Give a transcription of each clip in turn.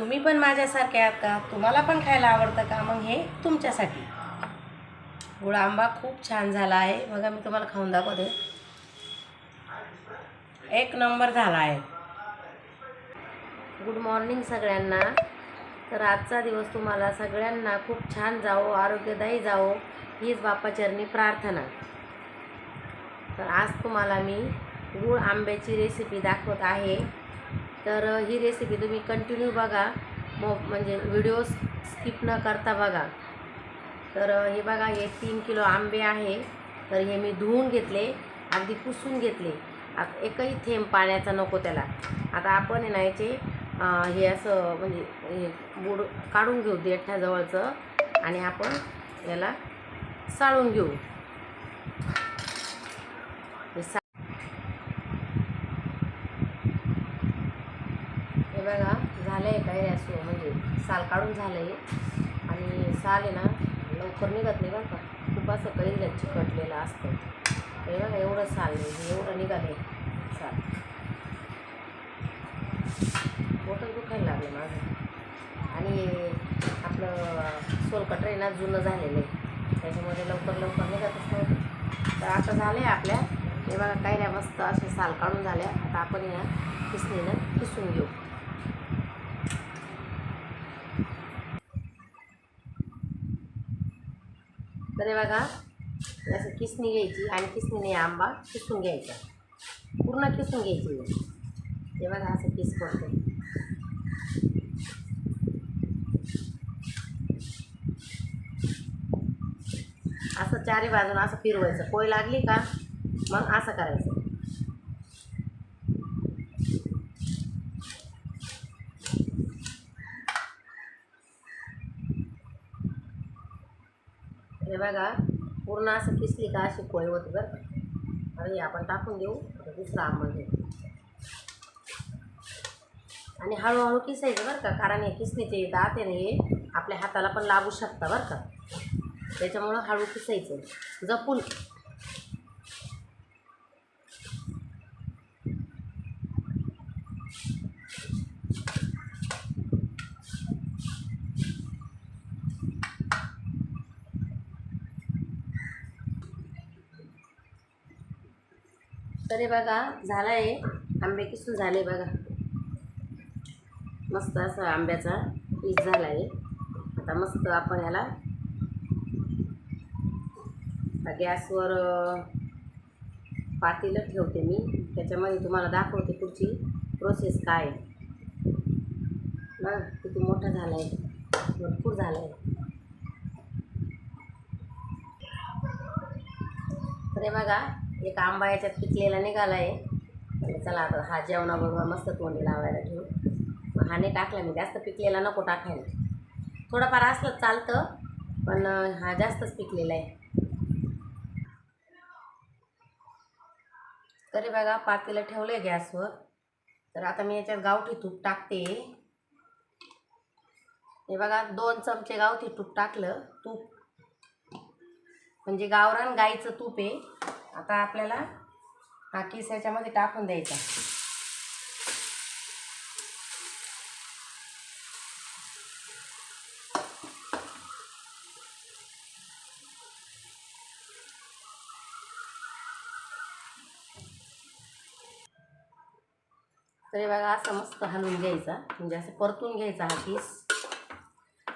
तुम्ही पण माझ्यासारखे आहात का? तुम्हाला पण खायला आवडतं का? मग हे तुमच्यासाठी. गुळ आंबा खूप छान झाला आहे. बघा मी तुम्हाला खाऊन दाखवते. एक नंबर झाला आहे. गुड मॉर्निंग सगळ्यांना. तर आजचा दिवस तुम्हाला सगळ्यांना खूप छान जावो आरोग्यदायी जावो हीच बाप्पाचरणी प्रार्थना. तर आज तुम्हाला मी गुळ आंब्याची रेसिपी दाखवत आहे. तर ही रेसिपी तुम्ही कंटिन्यू बघा. मो म्हणजे व्हिडिओ स्किप न करता बघा. तर हे बघा हे तीन किलो आंबे आहे. तर हे मी धुवून घेतले अगदी पुसून घेतले. आता एकही थेंब पाण्याचा नको त्याला. आता आपण आहे ना याचे हे असं म्हणजे हे बुड काढून घेऊ देठाजवळचं आणि आपण याला साळून घेऊ. हे सा हे बघा झालं आहे काय असं म्हणजे साल काढून झालं आहे आणि साल आहे ना लवकर निघत नाही बरं का. खूप असं कैऱ्या चिकटलेलं असतं. हे बघा एवढं साल नाही हे एवढं निघाले साल. मोठं दुखायला लागलं माझं. आणि आपलं सोलकट आहे ना जुनं झालेलं आहे. त्याच्यामध्ये लवकर लवकर निघतच नव्हतं. तर आता झालं आहे आपल्या. हे बघा कैऱ्या मस्त असे साल काढून झाल्या. आता आपण या किसणीनं किसून घेऊ. तर हे बघा असं किसणी घ्यायची आणि किसणीने आंबा किसून घ्यायचा. पूर्ण किसून घ्यायची हे बघा असं किस करतो. असं चारी बाजून असं फिरवायचं. पोय लागली का? मग असं करायचं. हे बघा पूर्ण असं किसली का अशी पोय होती बरं आणि आपण टाकून देऊ आता दुसरा आंबा घेऊ. आणि हळूहळू किसायचं बरं का कारण हे किसणीचे दात आहे हे आपल्या हाताला पण लागू शकता बरं का. त्याच्यामुळं हळू किसायचं. जपून. तरी बघा झालं आहे आंबे किसून झाले बघा. मस्त असा आंब्याचा पीस झाला आहे आता मस्त आपण ह्याला गॅसवर पातेलं ठेवते मी. त्याच्यामध्ये तुम्हाला दाखवते पुढची प्रोसेस काय आहे. बघा किती मोठा झाला आहे भरपूर झाला आहे तर बघा एक आंबा याच्यात पिकलेला निघाला आहे. चला आता हा जेवणाबरोबर मस्त तोंडी लावायला ठेवू हाने टाकला मी जास्त पिकलेला नको टाकायला. थोडंफार असलं चालतं पण हा जास्तच पिकलेला आहे. तरी बघा पातेलं ठेवलं आहे गॅसवर. तर आता मी याच्यात गावठी तूप टाकते. हे बघा दोन चमचे गावठी तूप टाकलं तूप. म्हणजे गावरान गाईचं तूप आहे. आता आपल्याला हा किस याच्यामध्ये टाकून द्यायचा. तरी बघा असं मस्त हलवून घ्यायचा. म्हणजे असं परतून घ्यायचा हा किस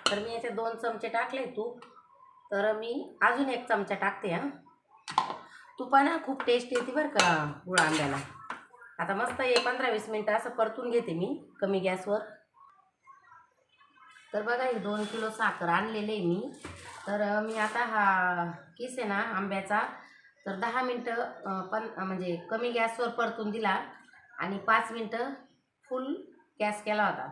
तर मी याचे दोन चमचे टाकले तूप. तर मी अजून एक चमचा टाकते हां. तुपानं खूप टेस्ट येते बरं का गुळ आंब्याला. आता मस्त हे पंधरा वीस मिनटं असं परतून घेते मी कमी गॅसवर. तर बघा हे दोन किलो साखर आणलेले आहे मी. तर मी आता हा किस आहे ना आंब्याचा तर दहा मिनटं पण म्हणजे कमी गॅसवर परतून दिला आणि पाच मिनटं फुल गॅस केला होता.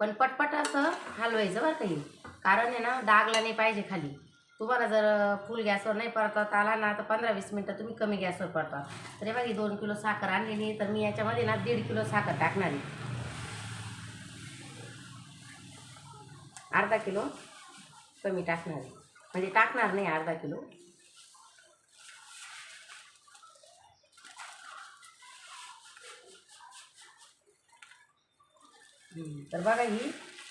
पण पटपट असं हलवायचं बरं काही कारण आहे ना डागला नाही पाहिजे खाली. तुम्हाला जर फुल गॅसवर नाही परतवता आला ना तर पंधरा वीस मिनटं तुम्ही कमी गॅसवर परता. तर हे बघा ही दोन किलो साखर आणलेली तर मी याच्यामध्ये ना दीड किलो साखर टाकणार आहे. अर्धा किलो कमी टाकणार आहे. म्हणजे टाकणार नाही अर्धा किलो. तर बघा ही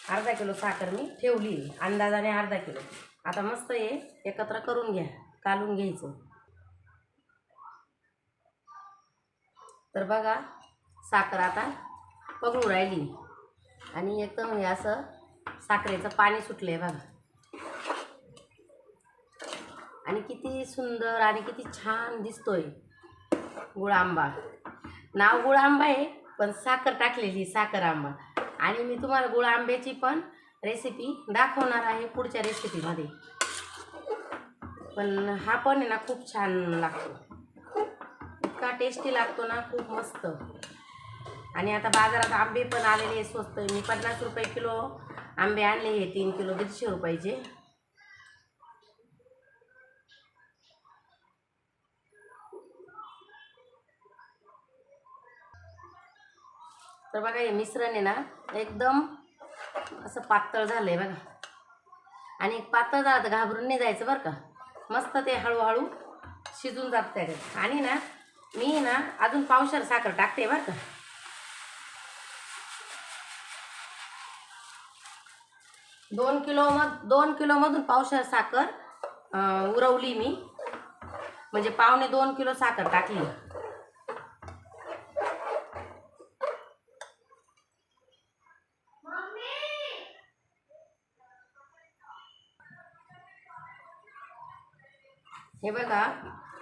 अर्धा किलो साखर मी ठेवली अंदाजाने अर्धा किलो. आता मस्त हे एकत्र करून घ्या. कालून घ्यायचं. तर बघा साखर आता पगळू राहिली. आणि एकदम हे असं साखरेचं पाणी सुटलं आहे बघा. आणि किती सुंदर आणि किती छान दिसतोय गुळ आंबा. नाव गुळ आंबा आहे पण साखर टाकलेली साखर आंबा. आणि मी तुम्हाला गुळ आंब्याची पण रेसिपी दाखवणार आहे पुढच्या रेसिपीमध्ये पण हा पण आहे ना खूप छान लागतो. इतका टेस्टी लागतो ना खूप मस्त. आणि आता बाजारात आंबे पण आलेले स्वस्त. मी पन्नास रुपये किलो आंबे आणले हे तीन किलो दीडशे रुपयाचे. तर बघा हे मिश्रण आहे ना एकदम असं पातळ झालं आहे बघा. आणि पातळ झालं तर घाबरून नाही जायचं बरं का. मस्त ते हळूहळू शिजून जात त्याच्यात. आणि ना मी ना अजून पावशर साखर टाकते बरं का. दोन किलो मध दोन किलोमधून पावशर साखर उरवली मी. म्हणजे पावणे दोन किलो साखर टाकली. हे बघा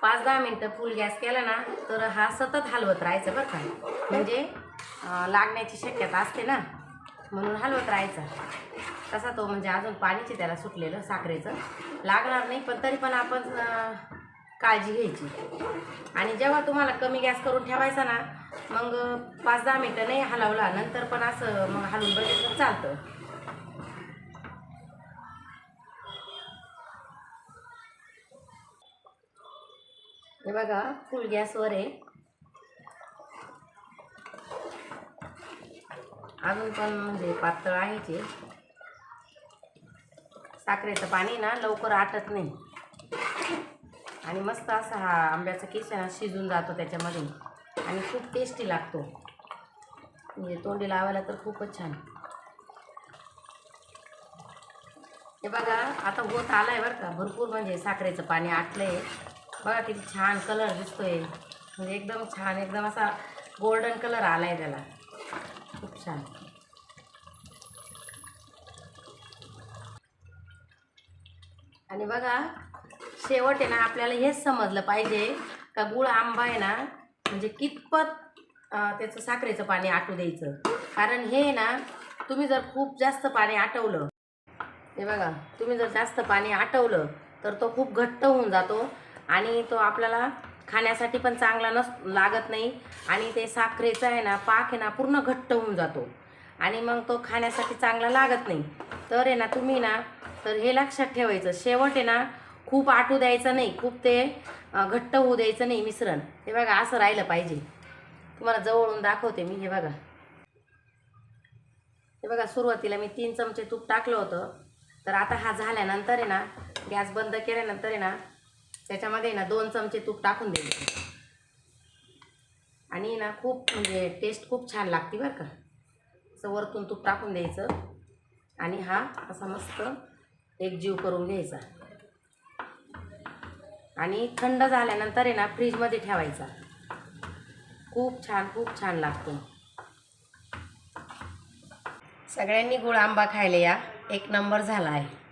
पाच दहा मिनटं फुल गॅस केला ना तर हा सतत हलवत राहायचं बरं का. म्हणजे लागण्याची शक्यता असते ना. म्हणून हलवत राहायचा. तसा तो म्हणजे अजून पाणीचे त्याला सुटलेलं साखरेचं. लागणार नाही पण तरी पण आपण काळजी घ्यायची. आणि जेव्हा तुम्हाला कमी गॅस करून ठेवायचा ना मग पाच दहा मिनटं नाही हलवला नंतर पण असं मग हलवून बघितलं चालतं. हे बघा फुल गॅसवर आहे. अजून पण म्हणजे पातळ आहे ते. साखरेचं पाणी ना लवकर आटत नाही. आणि मस्त असा हा आंब्याचा केस शिजून जातो त्याच्यामध्ये आणि खूप टेस्टी लागतो. म्हणजे तोंडी लावायला तर खूपच छान. हे बघा आता होत आहे बरं का. भरपूर म्हणजे साखरेचं पाणी आटलं आहे बघा किती छान कलर दिसतोय. म्हणजे एकदम छान एकदम असा गोल्डन कलर आलाय त्याला. खूप छान. आणि बघा शेवट आहे ना आपल्याला हेच समजलं पाहिजे का गुळ आंबा आहे ना म्हणजे कितपत त्याचं साखरेचं पाणी आटू द्यायचं. कारण हे ना तुम्ही जर खूप जास्त पाणी आटवलं हे बघा तुम्ही जर जास्त पाणी आटवलं तर तो खूप घट्ट होऊन जातो. आणि तो आपल्याला खाण्यासाठी पण चांगला नस लागत नाही. आणि ते साखरेचा आहे ना पाक आहे ना पूर्ण घट्ट होऊन जातो. आणि मग तो खाण्यासाठी चांगला लागत नाही. तर आहे ना तुम्ही ना तर हे लक्षात ठेवायचं. शेवट आहे ना खूप आटू द्यायचं नाही. खूप ते घट्ट होऊ द्यायचं नाही मिश्रण. हे बघा असं राहिलं पाहिजे. तुम्हाला जवळून दाखवते मी हे बघा. हे बघा सुरुवातीला मी तीन चमचे तूप टाकलं होतं. तर आता हा झाल्यानंतर आहे ना गॅस बंद केल्यानंतर आहे ना त्याच्यामध्ये आहे ना दोन चमचे तूप टाकून द्यायचे आणि ना खूप म्हणजे टेस्ट खूप छान लागते बरं का. असं वरतून तूप टाकून द्यायचं. आणि हा असा मस्त एक जीव करून घ्यायचा. आणि थंड झाल्यानंतर आहे ना फ्रीजमध्ये ठेवायचा. खूप छान खूप छान लागतो. सगळ्यांनी गुळ आंबा खायला या. एक नंबर झाला आहे.